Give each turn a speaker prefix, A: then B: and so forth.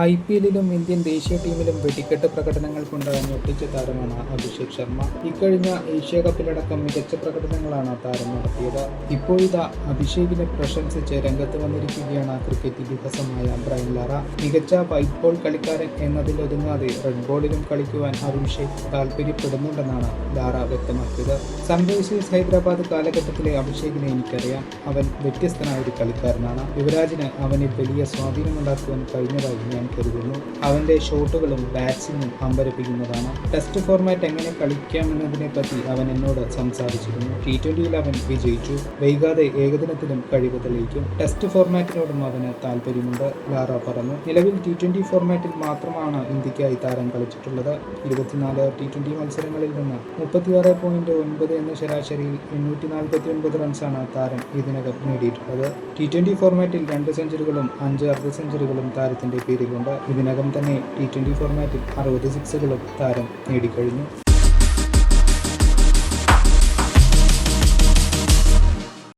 A: I P എല്ലിലും Indian ദേശീയ ടീമിലും വെടിക്കെട്ട് പ്രകടനങ്ങൾ കൊണ്ട് ഞെട്ടിച്ച താരമാണ് അഭിഷേക് ശർമ്മ. ഇക്കഴിഞ്ഞ ഏഷ്യ കപ്പിലടക്കം മികച്ച പ്രകടനങ്ങളാണ് താരം നടത്തിയത്. ഇപ്പോഴിതാ അഭിഷേകിനെ പ്രശംസിച്ച് രംഗത്ത് വന്നിരിക്കുകയാണ് ക്രിക്കറ്റ് ഇതിഹാസമായ ബ്രൈൻ ലാറ. മികച്ച വൈറ്റ് ബോൾ കളിക്കാരൻ എന്നതിലൊതുങ്ങാതെ റെഡ് ബോളിലും കളിക്കുവാൻ അഭിഷേക് താല്പര്യപ്പെടുന്നുണ്ടെന്നാണ് ലാറ വ്യക്തമാക്കിയത്. സൺറൈസേഴ്സ് ഹൈദരാബാദ് കാലഘട്ടത്തിലെ അഭിഷേകിനെ എനിക്കറിയാം. അവൻ വ്യത്യസ്തനായ ഒരു കളിക്കാരനാണ്. യുവരാജിന് അവന് വലിയ സ്വാധീനമുണ്ടാക്കുവാൻ കഴിഞ്ഞതായി ഞാൻ കരുതുന്നു. അവന്റെ ഷോട്ടുകളും ബാറ്റ്സിങ്ങും അമ്പരപ്പിക്കുന്നതാണ്. ടെസ്റ്റ് ഫോർമാറ്റ് എങ്ങനെ കളിക്കാമെന്നതിനെ പറ്റി അവൻ എന്നോട് സംസാരിച്ചിരുന്നു. ടി ട്വന്റിയിൽ അവൻ വിജയിച്ചു. വൈകാതെ ഏകദിനത്തിലും കഴിവ് തെളിയിക്കും. ടെസ്റ്റ് ഫോർമാറ്റിനോടും അവന് താല്പര്യമുണ്ട് ലാറ പറഞ്ഞു. നിലവിൽ ടി ട്വന്റി ഫോർമാറ്റിൽ മാത്രമാണ് ഇന്ത്യക്കായി താരം കളിച്ചിട്ടുള്ളത്. ഇരുപത്തിനാല് ടി ട്വന്റി മത്സരങ്ങളിൽ നിന്ന് മുപ്പത്തിയാറ് പോയിന്റ് ഒൻപത് എന്ന ശരാശരിയിൽ എണ്ണൂറ്റി നാൽപ്പത്തി ഒൻപത് റൺസാണ് താരം ഇതിനകം നേടിയിട്ടുള്ളത്. ടി ട്വന്റി ഫോർമാറ്റിൽ രണ്ട് സെഞ്ചുറികളും അഞ്ച് അർദ്ധ സെഞ്ചുറികളും താരത്തിന്റെ പേരിലുണ്ട് ഇതിനകം തന്നെ ടി ട്വന്റി ഫോർമാറ്റിൽ അറുപത് സിക്സുകളും താരം നേടിക്കഴിഞ്ഞു.